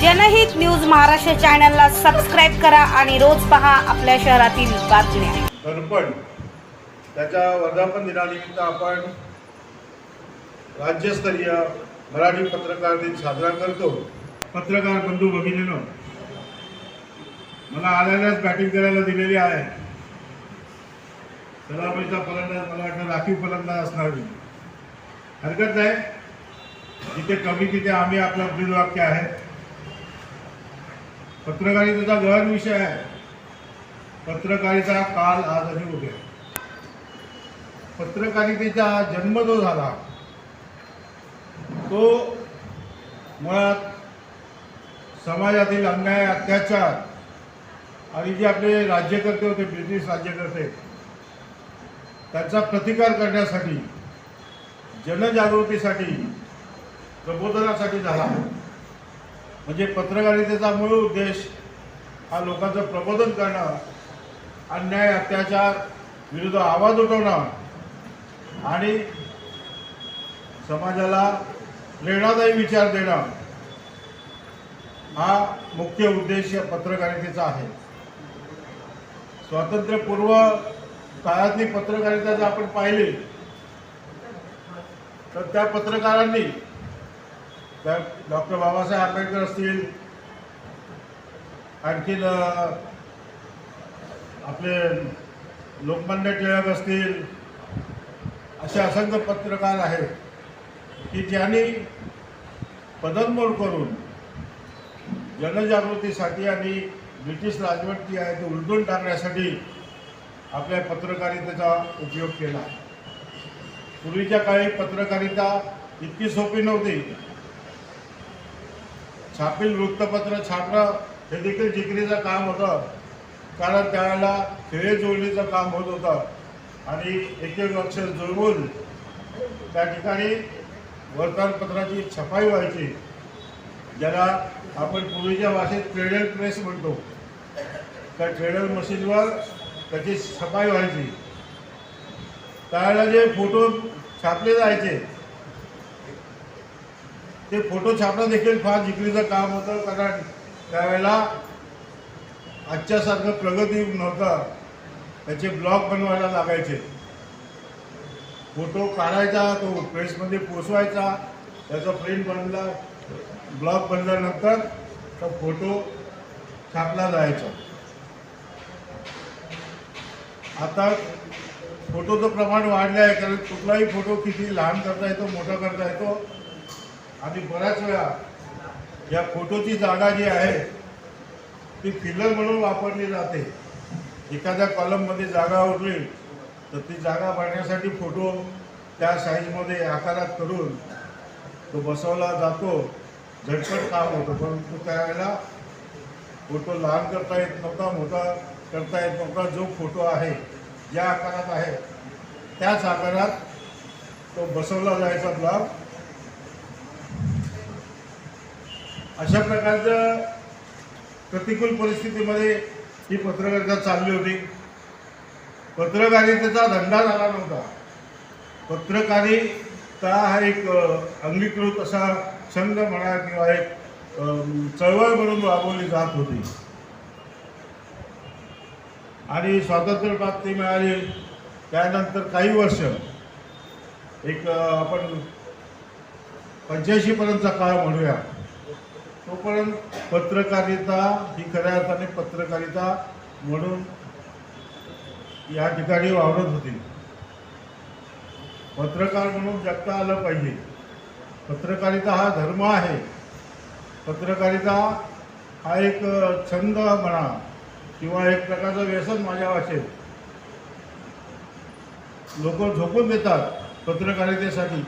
जनहित न्यूज महाराष्ट्र चॅनलला सबस्क्राईब करा आणि रोज पहा आपल्या शहरातील बातम्या. दर्पण त्याच्या वर्धापन दिनानिमित्त आपण राज्यस्तरीय मराठी पत्रकार दिन साजरा करतो. पत्रकार बंधू भगिनीनं मला आल्यालाच बॅटिंग करायला दिलेली आहे. सलामीचा फलंदाज मला वाटतं राखीव फलंदाज असणार हरकत नाही. जिथे कमी तिथे आम्ही आपलं ब्रीदवाक्य आहे. पत्रकारितेचा गहन विषय आहे. पत्रकारिता काल आज आणि उद्या पत्रकारितेचा जन्म जो झाला तो मुळात समाजातील अन्याय अत्याचार आणि जे आपले राज्यकर्ते होते ब्रिटिश राज्यकर्ते त्यांचा प्रतिकार करण्यासाठी जनजागृतीसाठी प्रबोधनासाठी झाला. म्हणजे पत्रकारितेचा मूळ उद्देश हा लोकांचं प्रबोधन करणं अन्याय अत्याचार विरुद्ध आवाज उठवणं आणि समाजाला प्रेरणादायी विचार देणं हा मुख्य उद्देश या पत्रकारितेचा आहे. स्वातंत्र्यपूर्व काळातली पत्रकारिता जर आपण पाहिली तर त्या पत्रकारांनी त्या डॉक्टर बाबासाहेब आंबेडकर असतील आणखीन आपले लोकमान्य टिळक असतील असे असंख्य पत्रकार आहेत की ज्यांनी पदनमोड करून जनजागृतीसाठी आणि ब्रिटिश राजवट जी आहे ती उलटून टाकण्यासाठी आपल्या पत्रकारितेचा उपयोग केला. पूर्वीच्या काळी पत्रकारिता इतकी सोपी नव्हती. छापील वृत्तपत्र छापणं हे देखील जिकरीचं काम होतं. कारण त्यावेळेला खेळे जोडणीचं काम होत होतं. आणि एक एक अक्षर जुळवून त्या ठिकाणी वर्तमानपत्राची छपाई व्हायची. ज्याला आपण पूर्वीच्या भाषेत ट्रेडल प्रेस म्हणतो. त्या ट्रेडल मशीनवर त्याची छपाई व्हायची. त्यावेळेला जे फोटो छापले जायचे ते फोटो छापणं देखील फार जिकरीचं काम होतं. कारण त्यावेळेला आजच्यासारखं प्रगती नव्हतं. त्याचे ब्लॉग बनवायला लागायचे. फोटो काढायचा तो प्रेसमध्ये पोचवायचा त्याचा प्रिंट बनला ब्लॉग बनल्यानंतर तो फोटो छापला जायचा. आता फोटोचं प्रमाण वाढलं आहे कारण कुठलाही फोटो किती लहान करता येतो मोठा करता येतो आणि बऱ्याच वेळा या फोटोची जागा जी आहे ती फिलर म्हणून वापरली जाते. एखाद्या कॉलममध्ये जागा उरली तर ती जागा भरण्यासाठी फोटो त्या साईजमध्ये आकारात करून तो बसवला जातो. झटपट काम होतं परंतु त्यावेळेला फोटो लहान करता येत नव्हता मोठा करता येत नव्हता जो फोटो आहे ज्या आकारात आहे. त्याच आकारात तो बसवला जायचा ब्लॉग अशा प्रकारचं प्रतिकूल परिस्थितीमध्ये ही पत्रकारिता चालली होती. पत्रकारितेचा धंदा झाला नव्हता. पत्रकारिता हा एक अंगीकृत असा छंद म्हणा किंवा एक चळवळ म्हणून राबवली जात होती. आणि स्वातंत्र्य प्राप्ती मिळाली. त्यानंतर काही वर्ष एक आपण पंच्याऐंशीपर्यंतचा काळ म्हणूया. तोपर्यंत पत्रकारिता ही खऱ्या अर्थाने पत्रकारिता म्हणून या ठिकाणी वावरत होती. पत्रकार म्हणून जगता आलं पाहिजे. पत्रकारिता हा धर्म आहे. पत्रकारिता हा एक छंद म्हणा किंवा एक प्रकारचं व्यसन माझ्या भाषेत लोक झोपून देतात पत्रकारितेसाठी.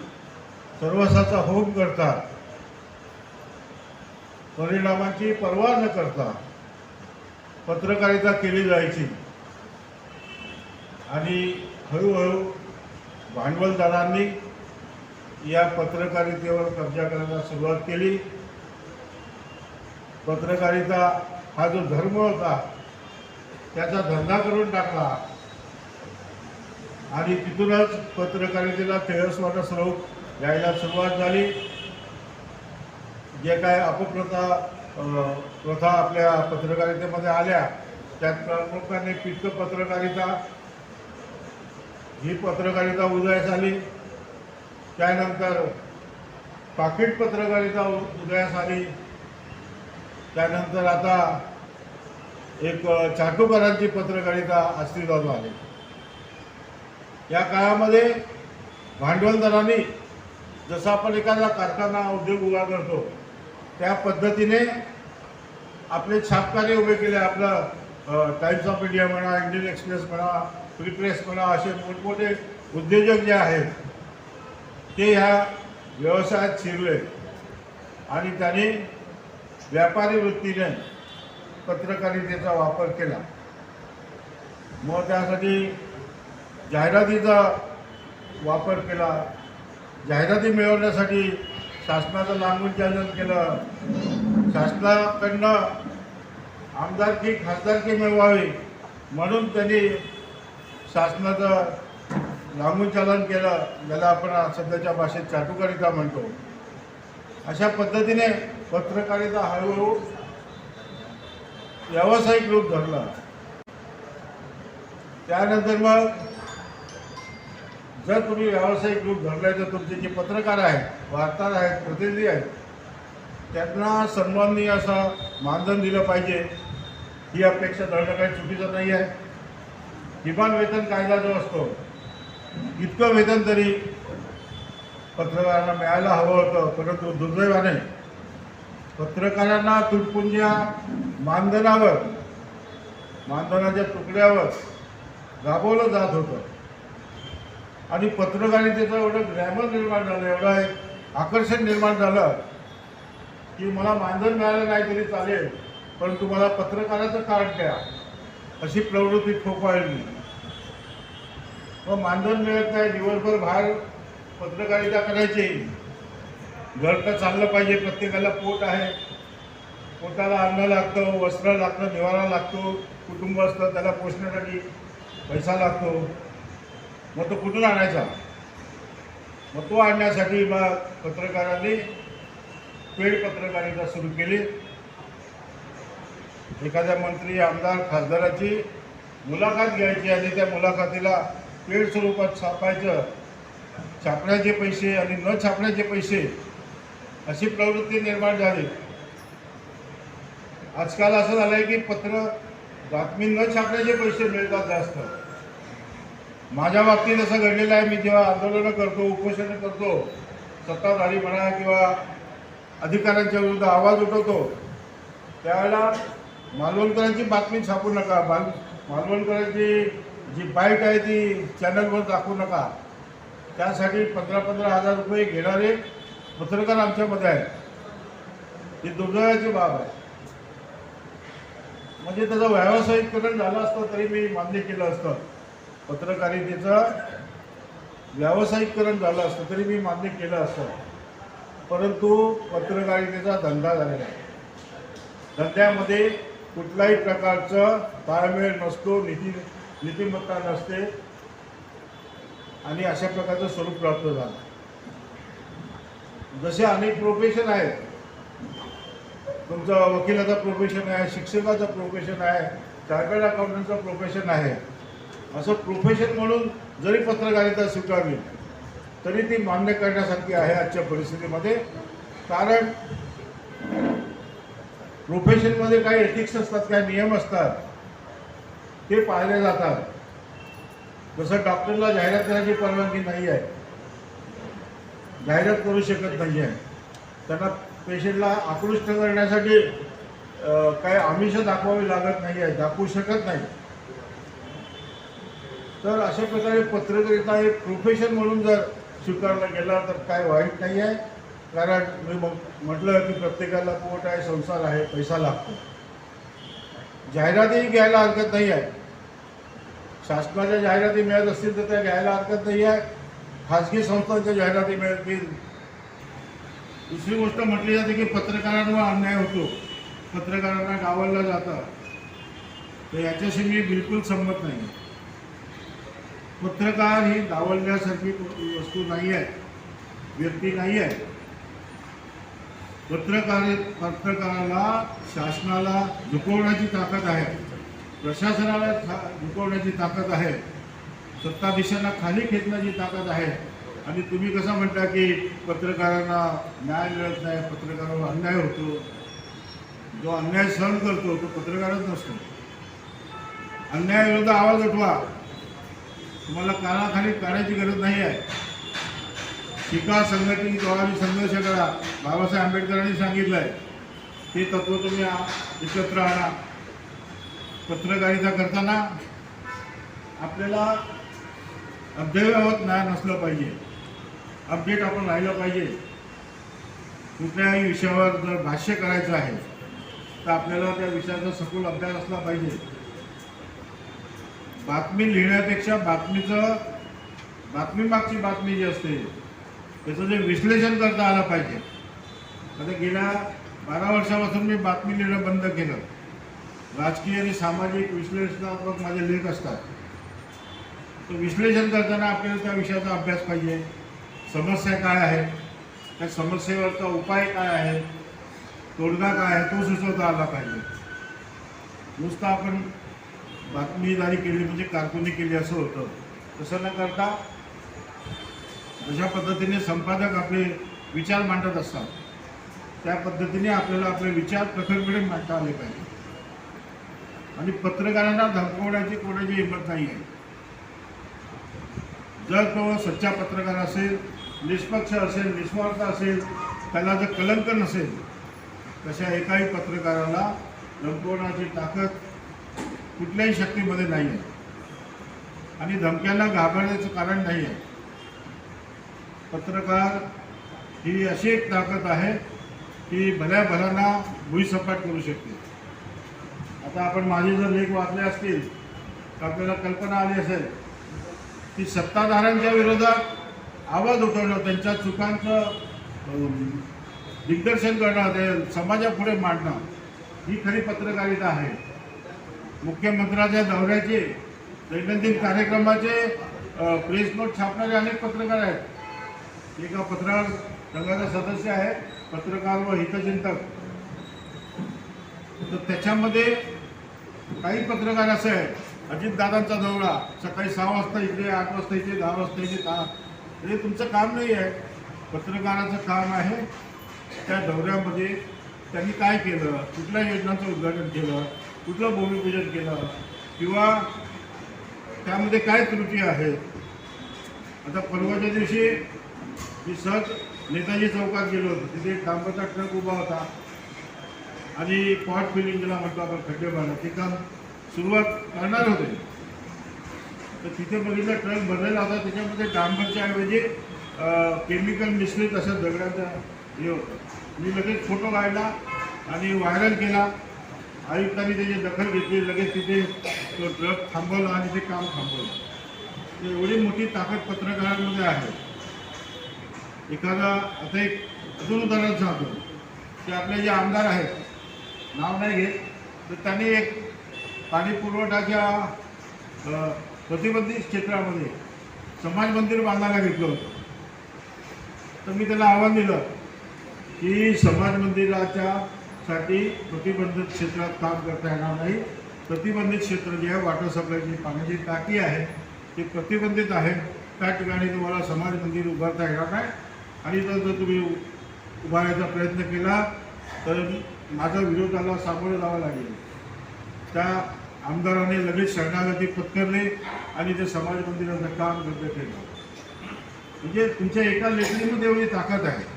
सर्वसाचा होम करतात. परिणामाची पर्वा न करता पत्रकारिता केली जायची. आणि हळूहळू भांडवलदारांनी या पत्रकारितेवर कब्जा करायला सुरुवात केली. पत्रकारिता हा जो धर्म होता त्याचा धंदा करून टाकला. आणि तिथूनच पत्रकारितेला तेजस्वानं स्वरूप द्यायला सुरुवात झाली. जे काय अपप्रथा प्रथा आपल्या पत्रकारितेमध्ये आल्या त्यात प्रामुख्याने पित्त पत्रकारिता ही पत्रकारिता उदयास आली त्यानंतर पाकिट पत्रकारिता उदयास आली त्यानंतर आता एक अ, पत्रकारिता अस्तित्वात आली. या काळामध्ये भांडवलदारांनी जसं आपण एखादा कारखाना उद्योग उभा करतो त्या पद्धतीने आपले छापखाने उभे केले आपलं टाइम्स ऑफ इंडिया म्हणा इंडियन एक्सप्रेस म्हणा फ्री प्रेस म्हणा असे मोठमोठे उद्योजक जे आहेत ते ह्या व्यवसायात शिरले. आणि त्यांनी व्यापारी वृत्तीने पत्रकारितेचा वापर केला. मग त्यासाठी जाहिरातीचा वापर केला. जाहिराती मिळवण्यासाठी शासनाचं लांबून केलं. शासनाकडनं आमदारकी खासदारकी मिळवावी म्हणून त्यांनी शासनाचं लांबून केलं. ज्याला आपण सध्याच्या भाषेत चाटुकारिता म्हणतो. अशा पद्धतीने पत्रकारिता हळूहळू व्यावसायिक रूप धरला. त्यानंतर मग जर तुम्ही व्यावसायिक रूप धरलाय तर तुमचे जे पत्रकार आहेत वार्ताहर आहेत प्रतिनिधी आहेत त्यांना सन्माननीय असं मानधन दिलं पाहिजे. ही अपेक्षा धरणं काही चुकीचं नाही आहे. किमान वेतन कायदा जो असतो इतकं वेतन तरी पत्रकारांना मिळायला हवं होतं परंतु दुर्दैवाने पत्रकारांना तुटपुंज्या मानधनावर मानधनाच्या तुकड्यावर राबवलं जात होतं. आणि पत्रकारितेचं एवढं ग्लॅमर निर्माण झालं एवढं एक आकर्षण निर्माण झालं की मला मानधन मिळालं नाही तरी चालेल पण तुम्हाला पत्रकाराचं कार्ड द्या अशी प्रवृत्ती फोफाळली मग मानधन मिळत नाही दिवसभर बाहेर पत्रकारिता करायची. घर तर चाललं पाहिजे प्रत्येकाला पोट आहे. पोटाला अन्न लागतं वस्त्र लागतं निवारा लागतो कुटुंब असतं त्याला पोषण्यासाठी पैसा लागतो. मग तो कुठून आणायचा? मग तो आणण्यासाठी मग पत्रकारांनी पेड पत्रकारिता सुरू केली. एखाद्या मंत्री आमदार खासदाराची मुलाखत घ्यायची आणि त्या मुलाखतीला पेड स्वरूपात छापायचं. छापण्याचे पैसे आणि न छापण्याचे पैसे अशी प्रवृत्ती निर्माण झाली. आजकाल असं झालंय की पत्र बातमी न छापण्याचे पैसे मिळतात जास्त. माझ्या बाबतीत असं घडलेलं आहे. मी जेव्हा आंदोलनं करतो उपोषणं करतो सत्ताधारी म्हणा किंवा अधिकाऱ्यांच्या विरुद्ध आवाज उठवतो त्यावेळेला मालवणकरांची बातमी छापू नका. माल मालवणकरांची जी बाईट आहे ती चॅनलवर दाखवू नका. त्यासाठी पंधरा पंधरा हजार रुपये घेणारे पत्रकार आमच्यामध्ये आहेत. ही दुर्दैवाची बाब आहे. म्हणजे त्याचं व्यावसायिकरण झालं असतं तरी मी मान्य केलं असतं. पत्रकारितेचं व्यावसायिकरण झालं असतं तरी मी मान्य केलं असतं. परंतु पत्रकारितेचा धंदा झालेला आहे. धंद्यामध्ये कुठलाही प्रकारचं ताळमेळ नसतो नीती नीतिमत्ता नसते आणि अशा प्रकारचं स्वरूप प्राप्त झालं जसे अनेक प्रोफेशन आहेत तुमचं वकिलाचं प्रोफेशन आहे शिक्षकाचं प्रोफेशन आहे चार्टर्ड अकाउंटंटचं प्रोफेशन आहे असं प्रोफेशन म्हणून जरी पत्रकारिता स्वीकारली तरी ती मान्य करण्यासारखी आहे आजच्या परिस्थितीमध्ये. कारण प्रोफेशनमध्ये काही एथिक्स असतात काही नियम असतात ते पाळले जातात. जसं डॉक्टरला जाहिरात करायची परवानगी नाही आहे जाहिरात करू शकत नाही आहे. त्यांना पेशंटला आकृष्ट करण्यासाठी काही आमिष दाखवावी लागत नाही आहे दाखवू शकत नाही. तर अशा प्रकारे पत्रकारिता हे प्रोफेशन म्हणून जर स्वीकारलं गेला तर काय वाईट नाही आहे. कारण मी म्हटलं की प्रत्येकाला पोट आहे संसार आहे पैसा लागतो. जाहिरातीही घ्यायला हरकत नाही आहे. शासनाच्या जाहिराती मिळत असतील तर त्या घ्यायला हरकत नाही आहे. खाजगी संस्थांच्या जाहिराती मिळतील. दुसरी गोष्ट म्हटली जाते की पत्रकारांवर अन्याय होतो. पत्रकारांना गावाला जातं. तर याच्याशी मी बिलकुल संमत नाही. पत्रकार ही डावलण्यासारखी वस्तू नाही आहे व्यक्ती नाही आहे पत्रकार पत्रकाराला शासनाला झुकवण्याची ताकद आहे. प्रशासनाला था- झुकवण्याची ताकद आहे. सत्ताधीशांना खाली खेचण्याची ताकद आहे. आणि तुम्ही कसं म्हणता की पत्रकारांना न्याय मिळत नाही पत्रकारावर अन्याय होतो? जो अन्याय सहन करतो तो पत्रकारच नसतो. अन्यायाविरुद्ध आवाज उठवा. तुम्हाला कानाखाली काढायची गरज नाही आहे. शिका संघटित व्हावी संघर्ष करा. बाबासाहेब आंबेडकरांनी सांगितलं आहे ते तत्व तुम्ही एकत्र आणा. पत्रकारिता करताना आपल्याला अद्ययावत नाही नसलं पाहिजे. अपडेट आपण राहिलं पाहिजे. कुठल्याही विषयावर जर भाष्य करायचं आहे तर आपल्याला त्या विषयाचा सखोल अभ्यास असला पाहिजे. बातमी लिहिण्यापेक्षा बातमीचं बातमीमागची बातमी जी असते त्याचं जे विश्लेषण करता आलं पाहिजे. आता गेल्या बारा वर्षापासून मी बातमी लिहिणं बंद केलं. राजकीय आणि सामाजिक विश्लेषणात्मक माझे लेख असतात. तर विश्लेषण करताना आपल्याला त्या विषयाचा अभ्यास पाहिजे. समस्या काय आहे त्या समस्येवरचा उपाय काय आहे तोडगा काय आहे? तो सुचवता आला पाहिजे. नुसतं आपण बातमीदारी केली म्हणजे कारकुनी केली असं होतं. तसं न करता जशा पद्धतीने संपादक आपले विचार मांडत असतात. त्या पद्धतीने आपल्याला आपले विचार प्रखरपणे मांडता आले पाहिजे. आणि पत्रकारांना धमकवण्याची कोणाची हिंमत नाही आहे. जर तो सच्चा पत्रकार असेल निष्पक्ष असेल निस्वार्थ असेल त्याला जर कलंक नसेल तशा एकाही पत्रकाराला धमकवण्याची ताकद कुठल्याही शक्तीमध्ये नाही आहे. आणि धमक्यांना घाबरण्याचं कारण नाही आहे. पत्रकार ही अशी एक ताकद आहे की भल्या भल्यांना भुईसपाट करू शकते. आता आपण माझे जर लेख वाचले असतील तर आपल्याला कल्पना आली असेल की सत्ताधाऱ्यांच्या विरोधात आवाज उठवणं त्यांच्या चुकांचं दिग्दर्शन करणं ते समाजापुढे मांडणं ही खरी पत्रकारिता आहे. मुख्यमंत्र्याच्या दौऱ्याचे दैनंदिन कार्यक्रमाचे प्रेस नोट छापणारे अनेक पत्रकार आहेत. एका पत्रकार संघाचा सदस्य आहे पत्रकार व हितचिंतक. तर त्याच्यामध्ये काही पत्रकार असे आहेत. अजितदादांचा दौरा सकाळी सहा वाजता इकडे आठ वाजता इथे दहा वाजता इथे दहा हे तुमचं काम नाही आहे. पत्रकाराचं काम आहे. त्या दौऱ्यामध्ये त्यांनी काय केलं? कुठल्या योजनांचं उद्घाटन केलं? कुठलं भूमिपूजन केलं? किंवा त्यामध्ये काय त्रुटी आहेत? आता परवाच्या दिवशी मी सहज नेताजी चौकात गेलो होतो. तिथे डांबरचा ट्रक उभा होता. आणि पॉट फिलिंग ज्याला म्हणतो आपण खड्डे बांधणं ते काम सुरुवात करणार होते. तर तिथे बघितलं ट्रक भरलेला होता. त्याच्यामध्ये डांबरच्या ऐवजी केमिकल मिश्रित असं दगडाचा हे होतं. मी लगेच फोटो काढला आणि व्हायरल केला. आयुक्तांनी त्याची दखल घेतली लगेच तिथे तो ट्रक थांबवला आणि ते काम थांबवलं. एवढी मोठी ताकद पत्रकारांमध्ये आहे. एखादा आता एक अजून उदाहरण सांगतो. की आपले जे आमदार आहेत नाव नाही घेत तर त्यांनी एक पाणी पुरवठाच्या प्रतिबंधित क्षेत्रामध्ये समाज मंदिर बांधायला घेतलं होतं. तर मी त्याला आव्हान दिलं की समाज मंदिराच्या साठी प्रतिबंधित क्षेत्रात काम करता येणार नाही. प्रतिबंधित क्षेत्र जे आहे वॉटर सप्लायची पाण्याची टाकी आहे ते प्रतिबंधित आहे. त्या ठिकाणी तुम्हाला समाज मंदिर उभारता येणार नाही. आणि जर जर तुम्ही उ- उभारायचा प्रयत्न केला तर माझा विरोधाला सामोरे जावं लागेल. त्या आमदाराने लगेच शरणागती पत्करली आणि ते समाज मंदिराचं काम रद्द केलं. म्हणजे तुमच्या एका लेखणीमध्ये एवढी ताकद आहे.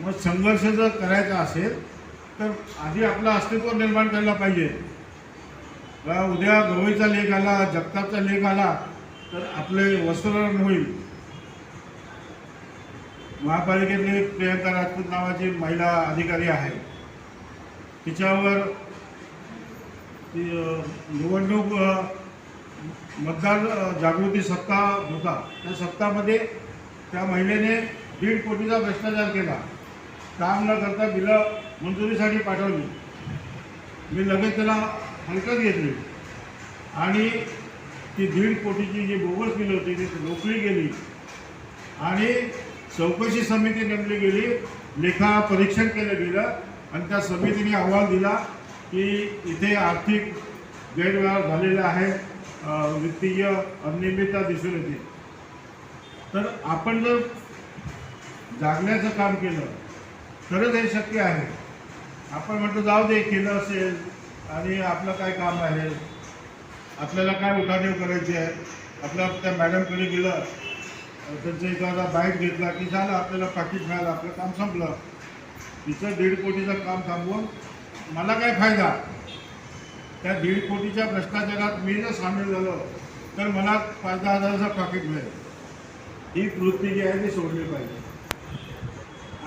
मग संघर्ष जर करायचा असेल तर आधी आपलं अस्तित्व निर्माण करायला पाहिजे. उद्या गवईचा लेख आला जगतापचा लेख आला तर आपले वस्त्रहरण होईल. महापालिकेतली प्रियंका राजपूत नावाची महिला अधिकारी आहे. तिच्यावर ती निवडणूक मतदार जागृती सप्ताह होता. त्या सप्ताहामध्ये त्या महिलेने दीड कोटीचा भ्रष्टाचार केला. काम न करता बिलं मंजुरीसाठी पाठवली. मी लगेच त्याला हलकत घेतली. आणि ती दीड कोटीची जी बोगस बिलं होती ती रोखली गेली. आणि चौकशी समिती नेमली गेली लेखा परीक्षण केलं गेलं आणि त्या समितीने अहवाल दिला की इथे आर्थिक गैरव्यवहार झालेला आहे वित्तीय अनियमितता दिसून येते. तर आपण जर जागण्याचं काम केलं खरंच हे शक्य आहे. आपण म्हणतो जाऊ दे केलं असेल आणि आपलं काय काम आहे? आपल्याला काय उठाणेव करायची आहे? आपल्या त्या मॅडमकडे गेलं त्यांचा एखादा बाईट घेतला की झालं आपल्याला पाकिट मिळालं आपलं काम संपलं. तिचं दीड कोटीचं काम थांबवून मला काय फायदा? त्या दीड कोटीच्या भ्रष्टाचारात मी जर सामील झालो तर मला पाच दहा हजाराचं पाकिट मिळेल. ही वृत्ती जी आहे ती सोडली पाहिजे.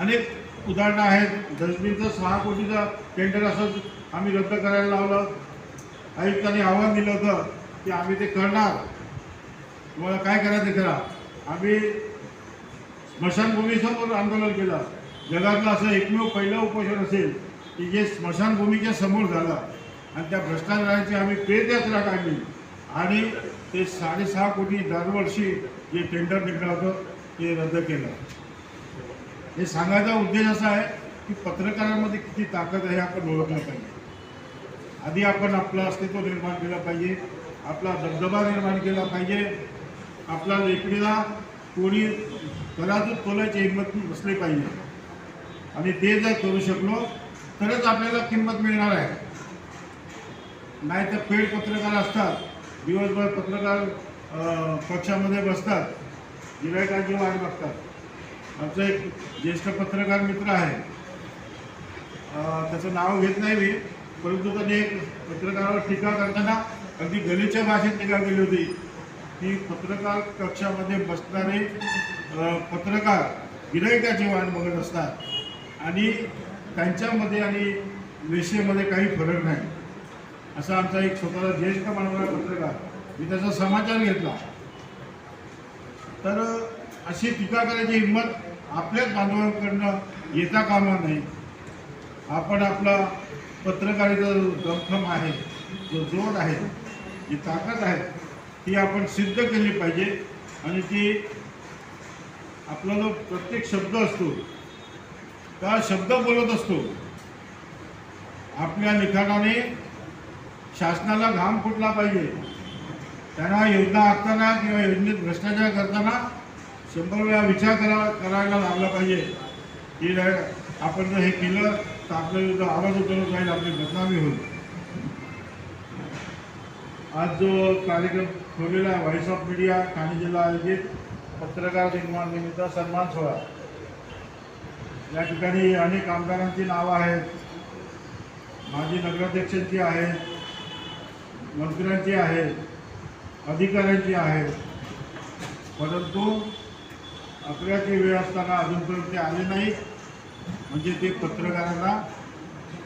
अनेक उदाहरणं आहेत. डस्टबिनचं सहा कोटीचं टेंडर असं आम्ही रद्द करायला लावलं. आयुक्तांनी आव्हान दिलं होतं की आम्ही ते करणार. तुम्हाला काय करायचं करा. आम्ही स्मशानभूमीसमोर आंदोलन केलं. जगातलं असं एकमेव पहिलं उपोषण असेल की जे स्मशानभूमीच्या समोर झालं. आणि त्या भ्रष्टाचाराची आम्ही पेदयात्रा काढली. आणि ते साडेसहा कोटी दरवर्षी जे टेंडर निघलं होतं ते रद्द केलं. हे सांगायचा उद्देश असा आहे की पत्रकारांमध्ये किती ताकद आहे हे आपण ओळखलं पाहिजे. आधी आपण आपलं अस्तित्व निर्माण केलं पाहिजे आपला दबदबा निर्माण केला पाहिजे आपला लेकडीला कोणी तराजूत तोलायची हिंमत नसली पाहिजे. आणि ते जर करू शकलो तरच आपल्याला किंमत मिळणार आहे. नाही तर पेड पत्रकार असतात दिवसभर पत्रकार पक्षामध्ये बसतात गिरायकांची वाट बघतात. आमचा एक ज्येष्ठ पत्रकार मित्र आहे. त्याचं नाव घेत नाही मी परंतु त्यांनी एक पत्रकारावर टीका करताना अगदी गलीच्या भाषेत टीका केली होती. की पत्रकार कक्षामध्ये बसणारे पत्रकार गिरायकाची वाट बघत असतात आणि त्यांच्यामध्ये आणि वेशेमध्ये काही फरक नाही. असा आमचा एक स्वतःला ज्येष्ठ मानणारा पत्रकार मी त्याचा समाचार घेतला. तर अशी टीका करायची हिंमत आपल्याच बांधवांकडनं येता कामा नाही आपण आपला पत्रकारिता जो दमखम आहे जो जोड आहे जी ताकद आहे ती आपण सिद्ध केली पाहिजे आणि ती आपला जो प्रत्येक शब्द असतो त्या शब्द बोलत असतो आपल्या लिखाणाने शासनाला घाम फुटला पाहिजे. त्यांना योजना आखताना किंवा योजनेत भ्रष्टाचार करताना शंभर वेळा विचार करा करायला लागला पाहिजे. की नाही, आपण जर हे केलं तर आपल्या विरुद्ध आवाज उतरत जाईल आपली बदनामी होईल. आज जो कार्यक्रम ठेवलेला आहे व्हॉइस ऑफ मीडिया ठाणे जिल्हा आयोजित पत्रकार निर्माण निमित्त सन्मान सोहळा. या ठिकाणी अनेक आमदारांची नावं आहेत. माजी नगराध्यक्षांची आहेत मंत्र्यांची आहेत अधिकाऱ्यांची आहेत. परंतु अकराची वेळ असताना अजूनपर्यंत ते आले नाही म्हणजे ते पत्रकारांना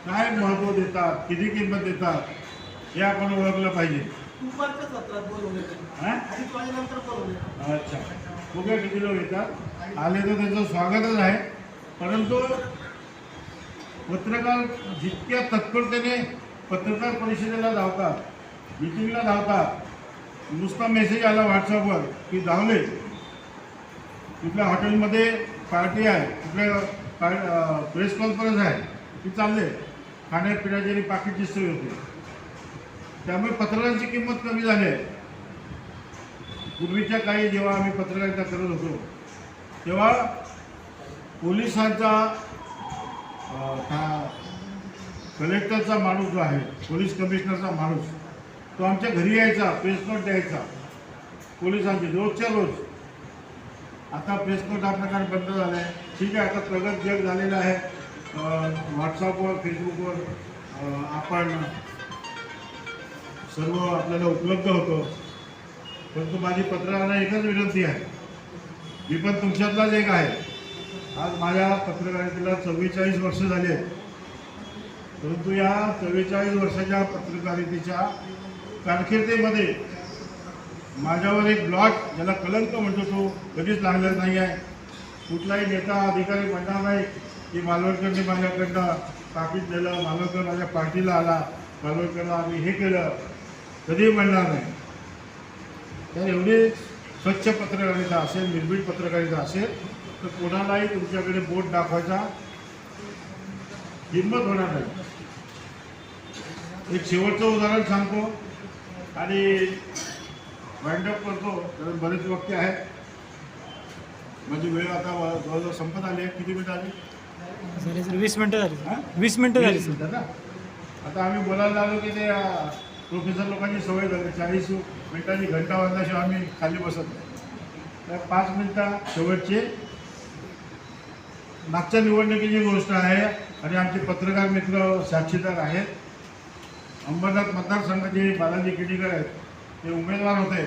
काय महत्त्व देतात किती किंमत देतात हे आपण ओळखलं पाहिजे. अच्छा. बघूया किती लोक येतात? आले तर त्यांचं स्वागतच आहे. परंतु पत्रकार जितक्या तत्परतेने पत्रकार परिषदेला धावतात मिटिंगला धावतात नुसता मेसेज आला व्हॉट्सअपवर की धावले. कुठल्या हॉटेलमध्ये पार्टी आहे कुठल्या प्रेस कॉन्फरन्स आहे ती चालले. खाण्यापिण्याची आणि पाकिटची सोय होते. त्यामुळे पत्रकारांची किंमत कमी झाली. आहे पूर्वीच्या काही जेव्हा आम्ही पत्रकारिता करत होतो तेव्हा पोलिसांचा कलेक्टरचा माणूस जो आहे पोलीस कमिशनरचा माणूस तो आमच्या घरी यायचा प्रेस नोट द्यायचा पोलिसांची रोजच्या रोज आता फेसकोट हा प्रकार बंद झाला आहे ठीक आहे आता प्रगत जग झालेला आहे. व्हॉट्सअपवर फेसबुकवर आपण सर्व आपल्याला उपलब्ध होतं. परंतु माझी पत्रकारांना एकच विनंती आहे. मी पण तुमच्यातलाच एक आहे. आज माझ्या पत्रकारितेला चव्वेचाळीस वर्ष झाली आहेत. परंतु या चव्वेचाळीस वर्षाच्या पत्रकारितेच्या कारकिर्दीमध्ये माझ्यावर एक ब्लॉट ज्याला कलंक म्हणतो तो कधीच लागलेला नाही आहे कुठलाही नेता अधिकारी म्हणणार नाही की मालवणकरने माझ्याकडनं स्थापित दिलं मालवणकर माझ्या पार्टीला आला मालवणकरला आम्ही हे केलं कधीही म्हणणार नाही. तर एवढी स्वच्छ पत्रकारिता असेल निर्भीड पत्रकारिता असेल तर कोणालाही तुमच्याकडे बोट दाखवायचा हिंमत होणार नाही. एक शेवटचं उदाहरण सांगतो. आणि वाइंडअप करतो. कारण बरेच वक्ते आहेत. माझी वेळ आता जवळजवळ संपत आली आहे. किती मिनिटं आली झाले सर वीस मिनटं झाली हा? वीस मिनटं झाली सर. ना? आता आम्ही बोलायला लागलो की ते प्रोफेसर लोकांची सवय झाली. चाळीस मिनिटांनी घंटा वाजल्याशिवाय आम्ही खाली बसत नाही. तर पाच मिनिटं शेवटचे. मागच्या निवडणुकीची गोष्ट आहे आणि आमचे पत्रकार मित्र साक्षीदार आहेत. अंबरनाथ मतदारसंघाचे बालाजी किडीकर आहेत. ते उमेदवार होते.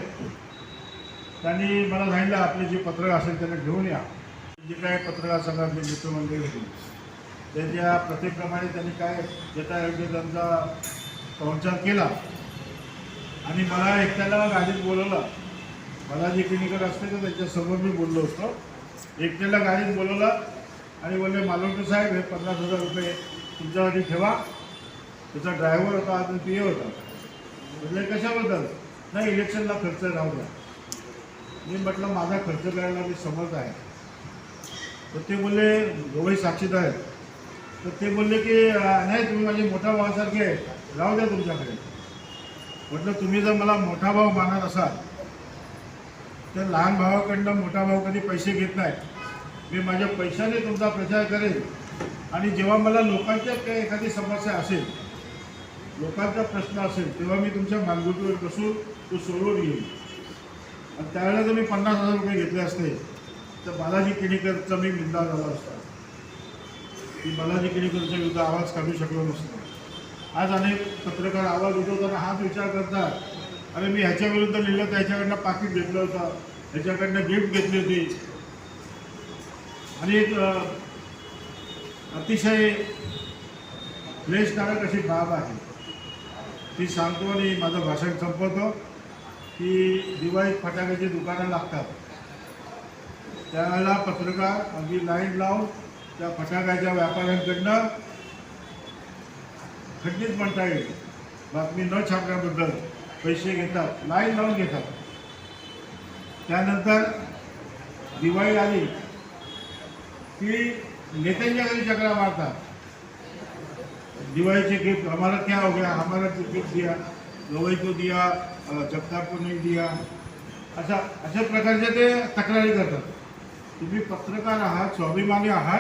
त्यांनी मला सांगितलं आपले जे पत्रकार असेल त्यांना घेऊन या. जे काय पत्रकार संघातले मित्रमंडळी होती त्याच्या प्रत्येकप्रमाणे त्यांनी काय यथायोग्य त्यांचा संचार केला. आणि मला एकट्याला गाडीत बोलवलं. मला जे क्लिनिकल असते तर त्यांच्यासमोर मी बोललो असतो. एकट्याला गाडीत बोलवलं आणि बोलले मालवणकर साहेब हे पन्नास हजार रुपये तुमच्यासाठी ठेवा. त्याचा ड्रायव्हर होता आणि पी ए होता. म्हणजे कशाबद्दल? नाही इलेक्शनला खर्च राहू द्या. मी म्हटलं माझा खर्च करायला मी समर्थ आहे. तर ते बोलले दोघंही साक्षीदार आहेत. तर ते बोलले की नाही तुम्ही माझे मोठा भावासारखे आहे राहू द्या तुमच्याकडे. म्हटलं तुम्ही जर मला मोठा भाव मानत असाल तर लहान भावाकडनं मोठा भाव कधी पैसे घेत नाही. मी माझ्या पैशाने तुमचा प्रचार करेन आणि जेव्हा मला लोकांच्या काही एखादी समस्या असेल लोकांचा प्रश्न असेल तेव्हा मी तुमच्या मानगुटीवर बसून तो सोडून येईल. आणि त्यावेळेला जर मी पन्नास हजार रुपये घेतले असते तर बालाजी किणीकरचा मी निंदा झाला असता. की बालाजी किणीकरच्या विरुद्ध आवाज काढू शकलो नसतो. आज अनेक पत्रकार आवाज उठवताना हाच विचार करतात. अरे मी ह्याच्याविरुद्ध लिहिलं तर ह्याच्याकडनं पाकिट घेतलं होतं. ह्याच्याकडनं गिफ्ट घेतली होती. आणि एक अतिशय क्लेशकारक अशी बाब आहे. ती सांगतो आणि माझं भाषण संपवतो. की दिवाळीत फटाक्याची दुकानं लागतात. त्यावेळेला पत्रकार अगदी लाईन लावून त्या फटाक्याच्या व्यापाऱ्यांकडनं खंडित म्हणता येईल. बातमी न छापण्याबद्दल पैसे घेतात लाईन लावून घेतात. त्यानंतर दिवाळी आली की नेत्यांच्या घरी चक्रा मारतात. दिवाळीचे गिफ्ट आम्हाला क्या हो गया आम्हाला गिफ्ट दिया गवई को दिया जगतापूर इंडिया दिया अशा अशा प्रकारच्या ते तक्रारी करतात. तुम्ही पत्रकार आहात स्वाभिमानी आहात.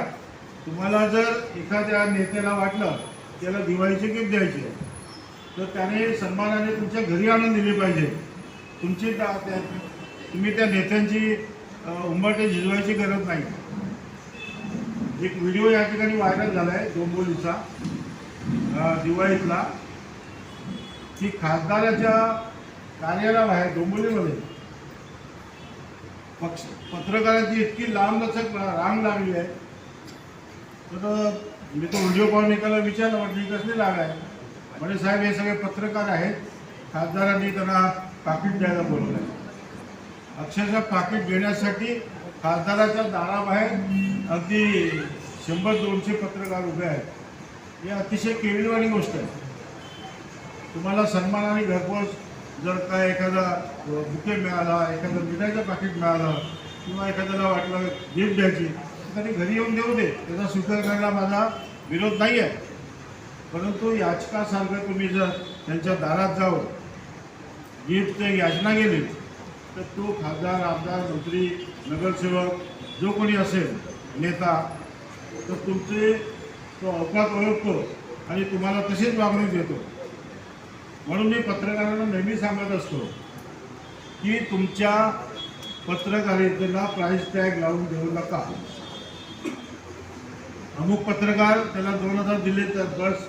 तुम्हाला जर एखाद्या नेत्याला वाटलं त्याला दिवाळीचे गिफ्ट द्यायचे तर त्याने सन्मानाने तुमच्या घरी आणून दिले पाहिजे. तुमची त्या- तुम्ही त्या नेत्यांची अ, उंबरटे झिजवायची गरज नाही. एक व्हिडिओ या ठिकाणी व्हायरल झाला आहे डोंबोलीचा दिवाळीतला. की खासदाराच्या कार्यालय आहे डोंबिवलीमध्ये. पक्ष पत्रकारांची इतकी लांब लचक रांग लागली आहे. तर मी तो व्हिडिओ पाहून एकाला विचारलं म्हटलं कसली लाग आहे? म्हणजे साहेब हे सगळे पत्रकार आहेत. खासदारांनी त्यांना पाकिट द्यायला बोलवलं आहे अक्षरशः पाकिट घेण्यासाठी खासदाराच्या दाराबाहेर अगदी शंभर दोनशे पत्रकार उभे आहेत. ही अतिशय केविलवाणी गोष्ट आहे. तुम्हाला सन्मानाने घरपोच जर काय एखादा बुके मिळाला एखादं मिठाईचं पाकिट मिळालं किंवा एखाद्याला वाटलं गिफ्ट द्यायची त्यांनी घरी येऊन देऊ दे. त्याचा स्वीकार करायला माझा विरोध नाही आहे परंतु याचकासारखं तुम्ही जर त्यांच्या दारात जाऊन गिफ्ट याचना गेली तर तो खासदार आमदार मंत्री नगरसेवक जो कोणी असेल नेता तर तुमचे तो अवकात ओळखतो आणि तुम्हाला तशीच वागणूक देतो. म्हणून मी पत्रकारांना नेहमी सांगत असतो की तुमच्या पत्रकारितेला प्राईस टॅग लावून देऊ नका. अमुक पत्रकार त्याला दोन हजार दिले तर बस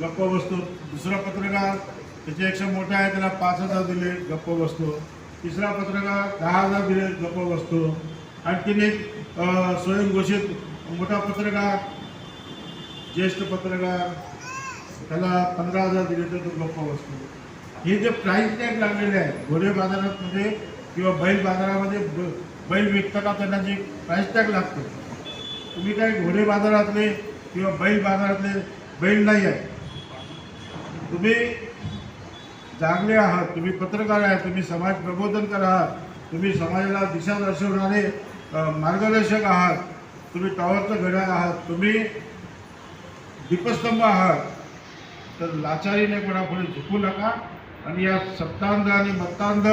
गप्प बसतो. दुसरा पत्रकार त्याच्यापेक्षा मोठा आहे त्याला पाच हजार दिले गप्प बसतो. तिसरा पत्रकार दहा हजार दिले गप्प बसतो. आणखीन एक स्वयंघोषित मोठा पत्रकार ज्येष्ठ पत्रकार त्याला पंधरा हजार दिले तर तो गप्पा बसतो. हे जे प्राईस टॅग लागलेले आहेत घोडे बाजारामध्ये किंवा बैल बाजारामध्ये ब- बैल विकताना त्यांना जे प्राईस टॅग लागतो तुम्ही काय घोडे बाजारातले किंवा बैल बाजारातले बैल नाही आहे तुम्ही जागले आहात तुम्ही पत्रकार आहात तुम्ही समाज प्रबोधनकर आहात तुम्ही समाजाला दिशा दर्शवणारे मार्गदर्शक आहात तुम्ही टॉवरचं घड्याळ आहात तुम्ही दीपस्तंभ आहात तर लाचारीने कोणापुढे झुकू नका. आणि या सत्तांध आणि मत्तांध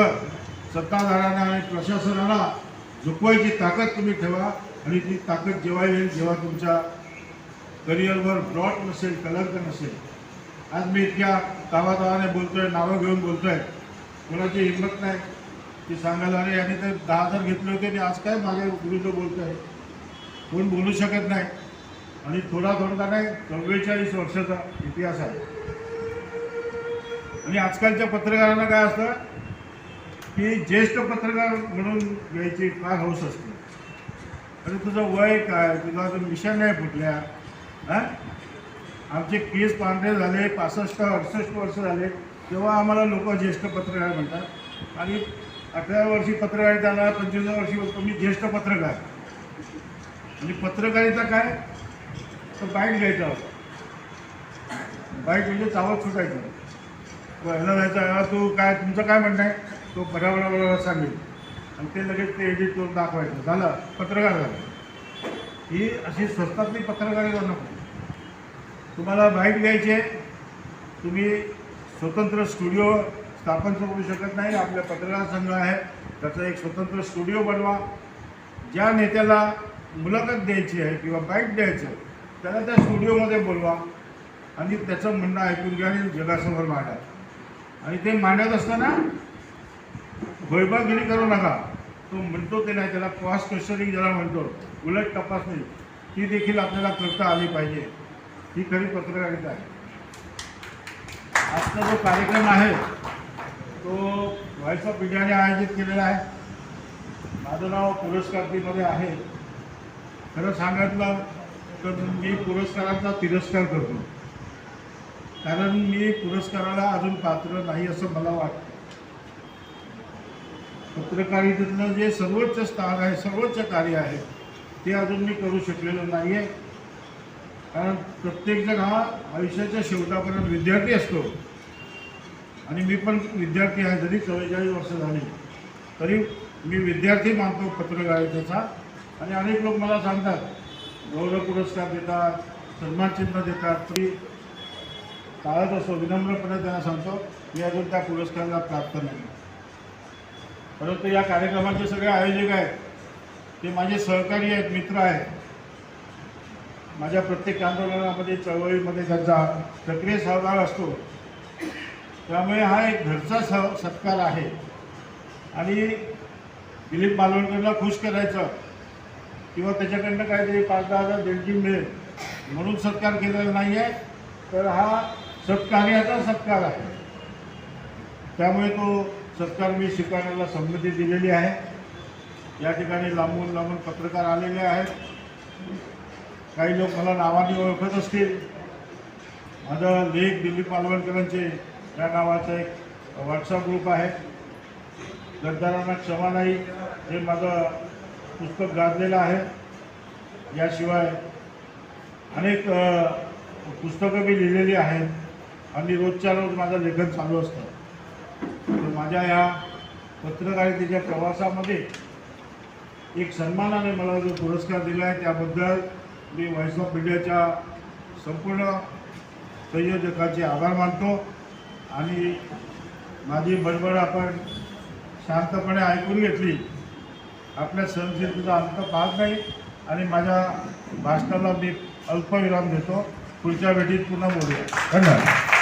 सत्ताधाऱ्यांना आणि प्रशासनाला झुकवायची ताकद तुम्ही ठेवा. आणि ती ताकद जेव्हा येईल जेव्हा तुमच्या करिअरवर ब्रॉड नसेल कलंक नसेल. आज मी इतक्या तावातावाने बोलतोय नावं घेऊन बोलतोय. कोणाची हिंमत नाही ती सांगायला. अरे याने तर दहा हजार घेतले होते आणि आज काय माझ्या विरुद्ध बोलतोय? कोण बोलू शकत नाही. आणि थोडा थोडा नाही चव्वेचाळीस वर्षाचा इतिहास आहे. आणि आजकालच्या पत्रकारांना काय असतं? की ज्येष्ठ पत्रकार म्हणून घ्यायची फार हौस असते. आणि तुझं वय काय? तुझा अजून मिशन नाही फुटल्या. हां? आमचे केस पांढरे झाले पासष्ट अडसष्ट वर्ष झाले. तेव्हा आम्हाला लोक ज्येष्ठ पत्रकार म्हणतात. आणि अठरा वर्षी पत्रकारिता पंचवीस वर्षी होतो मी ज्येष्ठ पत्रकार. आणि पत्रकारिता काय? तर बाईक घ्यायचा होता. बाईक म्हणजे चावत सुटायचं. ह्याला जायचं तो काय तुमचं काय म्हणणं आहे? तो बरोबर बरोबर सांगेल. आणि ते लगेच ते एडिट करून दाखवायचं. झालं. पत्रकार झालं. ही अशी स्वस्तातली पत्रकारिता नको. तुम्हाला बाईक घ्यायची आहे तुम्ही स्वतंत्र स्टुडिओ स्थापन करू शकत नाही. आपल्या पत्रकार संघ आहे. त्याचा एक स्वतंत्र स्टुडिओ बनवा. ज्या नेत्याला मुलाखत द्यायची आहे किंवा बाईट द्यायचं आहे, त्याला त्या स्टुडिओमध्ये बोलवा. आणि त्याचं म्हणणं ऐकून घ्या आणि जगासमोर मांडा. आणि ते मांडत असताना वैभवगिरी करू नका. तो म्हणतो ते नाही त्याला क्रॉस क्वेश्चनिंग ज्याला म्हणतो उलट तपासणी. ती देखील आपल्याला करता आली पाहिजे. ही खरी पत्रकारिता आहे. आजचा जो कार्यक्रम आहे तो व्हॉइस ऑफ इंडियाने आयोजित केलेला आहे. माझं नाव पुरस्कारतीमध्ये आहे. खरं सांगितलं तर मी पुरस्काराचा तिरस्कार करतो. कारण मी पुरस्काराला अजून पात्र नाही असं मला वाटतं. पत्रकारितेतलं जे सर्वोच्च स्थान आहे सर्वोच्च कार्य आहे ते अजून मी करू शकलेलं नाही आहे कारण प्रत्येकजण हा आयुष्याच्या शेवटापर्यंत विद्यार्थी असतो. आणि मी पण विद्यार्थी आहे जरी चव्वेचाळीस वर्ष झाली तरी मी विद्यार्थी मानतो पत्रकारितेचा. आणि अनेक लोक मला सांगतात गौरव पुरस्कार देतात सन्मानचिन्ह देतात तरी टाळत असतो विनम्रपणे त्यांना सांगतो मी अजून त्या पुरस्काराला प्राप्त नाही. परंतु या कार्यक्रमाचे सगळे आयोजक आहेत. ते माझे सहकारी आहेत मित्र आहेत. माझ्या प्रत्येक आंदोलनामध्ये चळवळीमध्ये त्यांचा सक्रिय सहभाग असतो. त्यामुळे हा एक घरचा स सत्कार आहे. आणि दिलीप मालवणकरला खुश करायचं किंवा त्याच्याकडनं काहीतरी पाच दहा हजार देणगी मिळेल म्हणून सत्कार केलेला नाही आहे तर हा सत्कार्याचा सत्कार आहे. त्यामुळे तो सत्कार मी स्वीकारण्याला संमती दिलेली आहे. या ठिकाणी लांबून लांबून पत्रकार आलेले आहेत. काही लोक मला नावाने ओळखत असतील. माझा लेख दिलीप मालवणकरांचे या नावाचा एक व्हॉट्सअप ग्रुप आहे. गद्दारांना क्षमा नाही हे माझं पुस्तक गाजलेलं आहे. याशिवाय अनेक पुस्तकं मी लिहिलेली आहेत. आणि रोजच्या रोज माझं लेखन चालू असतं. तर माझ्या या पत्रकारितेच्या प्रवासामध्ये एक सन्मानाने मला जो पुरस्कार दिला आहे त्याबद्दल मी व्हॉइस ऑफ इंडियाच्या संपूर्ण संयोजकाचे आभार मानतो. आणि माझी बडबड आपण शांतपणे ऐकून घेतली. आपल्या सहनशीलतेचा अंत पाहत नाही आणि माझ्या भाषणाला मी अल्पविराम देतो. पुढच्या भेटीत पुन्हा बोलूया. धन्यवाद.